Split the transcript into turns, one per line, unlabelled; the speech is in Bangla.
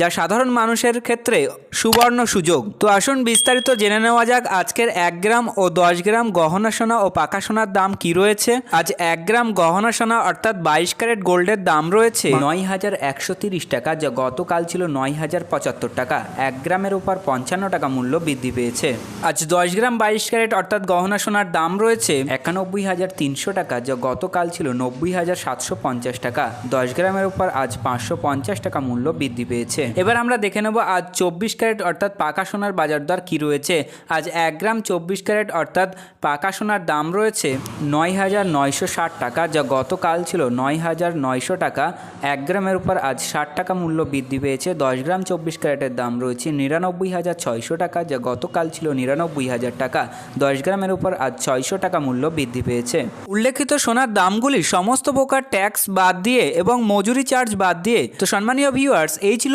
যা সাধারণ মানুষের ক্ষেত্রে সুবর্ণ সুযোগ। তো আসুন বিস্তারিত জেনে নেওয়া যাক আজকের এক গ্রাম ও দশ গ্রাম গহনা সোনা ও পাকা সোনার দাম কি রয়েছে। আজ এক গ্রাম গহনা সোনা অর্থাৎ বাইশ ক্যারেট গোল্ডের দাম রয়েছে। নয় হাজার একশো তিরিশ টাকা যা গতকাল ছিল নয় হাজার পঁচাত্তর টাকা। এক গ্রামের উপর পঞ্চান্ন টাকা মূল্য বৃদ্ধি পেয়েছে। আজ দশ গ্রাম বাইশ ক্যারেট অর্থাৎ গহনা সোনার দাম রয়েছে। একানব্বই হাজার তিনশো টাকা যা গতকাল ছিল নব্বই হাজার সাতশো পঞ্চাশ টাকা। দশ গ্রামের উপর আজ পাঁচশো পঞ্চাশ টাকা মূল্য বৃদ্ধি পেয়েছে। এবার আমরা দেখে নেব আজ চব্বিশ ক্যারেট অর্থাৎ পাকা সোনার বাজার দর কী রয়েছে। আজ এক গ্রাম চব্বিশ ক্যারেট অর্থাৎ পাকা সোনার দাম রয়েছে নয় হাজার নয়শো ষাট টাকা, যা গতকাল ছিল নয় হাজার নয়শো টাকা। এক গ্রামের উপর আজ ষাট টাকা মূল্য বৃদ্ধি পেয়েছে। দশ গ্রাম চব্বিশ ক্যারেটের দাম রয়েছে নিরানব্বই হাজার ছয়শো টাকা, যা গতকাল ছিল নিরানব্বই হাজার টাকা। দশ গ্রামের উপর আজ ছয়শো টাকা মূল্য বৃদ্ধি পেয়েছে। উল্লেখিত সোনার দামগুলি সমস্ত প্রকার ট্যাক্স বাদ দিয়ে এবং মজুরি চার্জ বাদ দিয়ে। তো সম্মানীয় ভিউয়ার্স, এই ছিল